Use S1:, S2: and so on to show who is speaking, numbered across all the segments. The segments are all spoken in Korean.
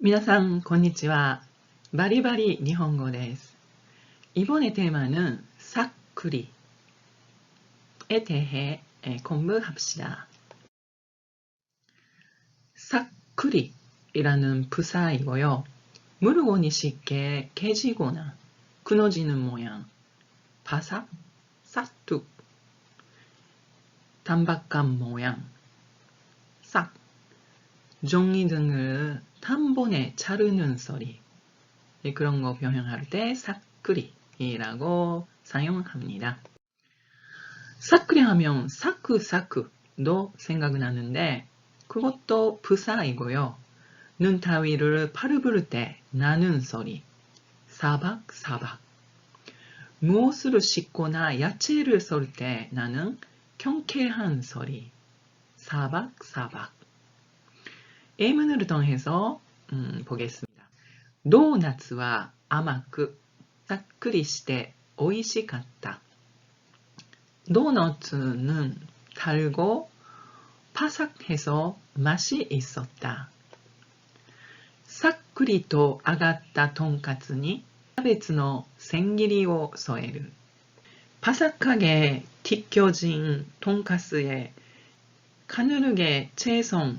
S1: 皆さん、こんにちは。バリバリ日本語です。 이번의 테마는 사쿠리에 대해 공부합시다. 사쿠리라는 부사이고요. 물건이 쉽게 깨지거나 끊어지는 모양, 바삭, 싹둑, 단박한 모양, 싹, 종이 등을 단번에 자르는 소리, 네, 그런 거 표현할 때 사쿠리라고 사용합니다. 사쿠리 하면 사쿠사쿠도 생각나는데 그것도 부사이고요. 눈 따위를 바르블 때 나는 소리. 사박사박. 무엇을 씻거나 야채를 썰 때 나는 경쾌한 소리. 사박사박 A문을 통해서 음, 보겠습니다. ドーナツは甘くさっくりして美味しかった。 도너츠는 달고 바삭해서 맛이 있었다. 사쿠리도 아갔다 돈까스니キャベツの 생기리を添える. 바삭하게 튀겨진 돈가스에 가느르게 채송,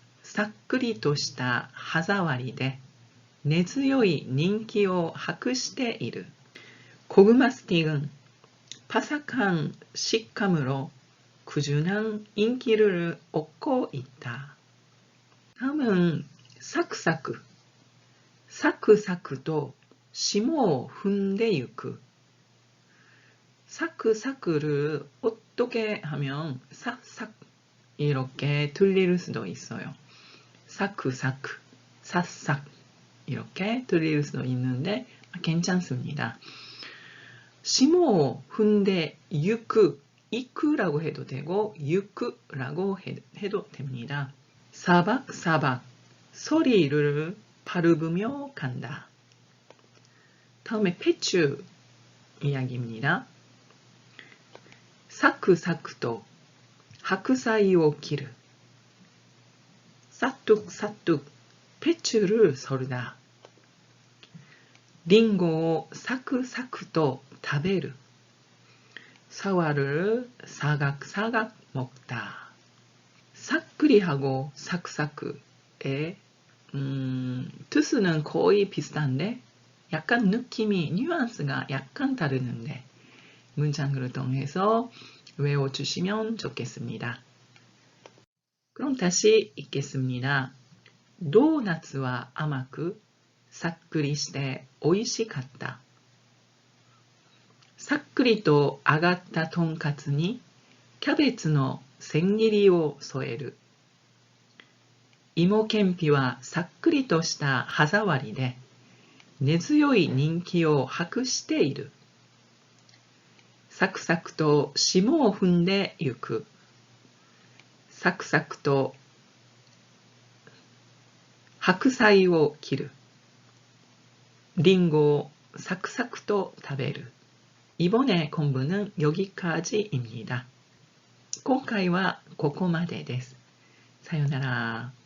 S1: 사쿠리 とした 歯触りで 根強い人気を博している 고구마 스틱은 바삭한 식감으로 꾸준한 인기를 얻고 있다. 다음은 사크사크. 사크사크도 심호 훈대유크. 사크사크를 어떻게 하면 삭삭 이렇게 들릴 수도 있어요. 사크사크, 삭삭 이렇게 들릴 수도 있는데 괜찮습니다. 심호 훈대 유크 이크라고 해도 되고 유크라고 해도 됩니다. 사박 사박 소리를 바르며 간다. 다음에 패추 이야기입니다. 사크사크도 하크사이오 키르 사뚝사뚝 폐추를 소리다. 링고 사크사크도 다베르. 사과를 사각사각 먹다. 사크리하고 사크사크의 음, 뜻은 거의 비슷한데 약간 느낌이 뉘앙스가 약간 다르는데 문장을 통해서 외워주시면 좋겠습니다. 그럼 다시 읽겠습니다. 도넛과 甘くさっくりして美味しかった。さっくりと揚がったとんかつにキャベツの千切りを添える。芋けんぴはさっくりとした歯触りで根強い人気を博している。サクサクと霜を踏んでゆく。 サクサクと白菜を切る。リンゴをサクサクと食べる。 이번의 공부는 여기까지입니다. 今回はここまでです。さよなら。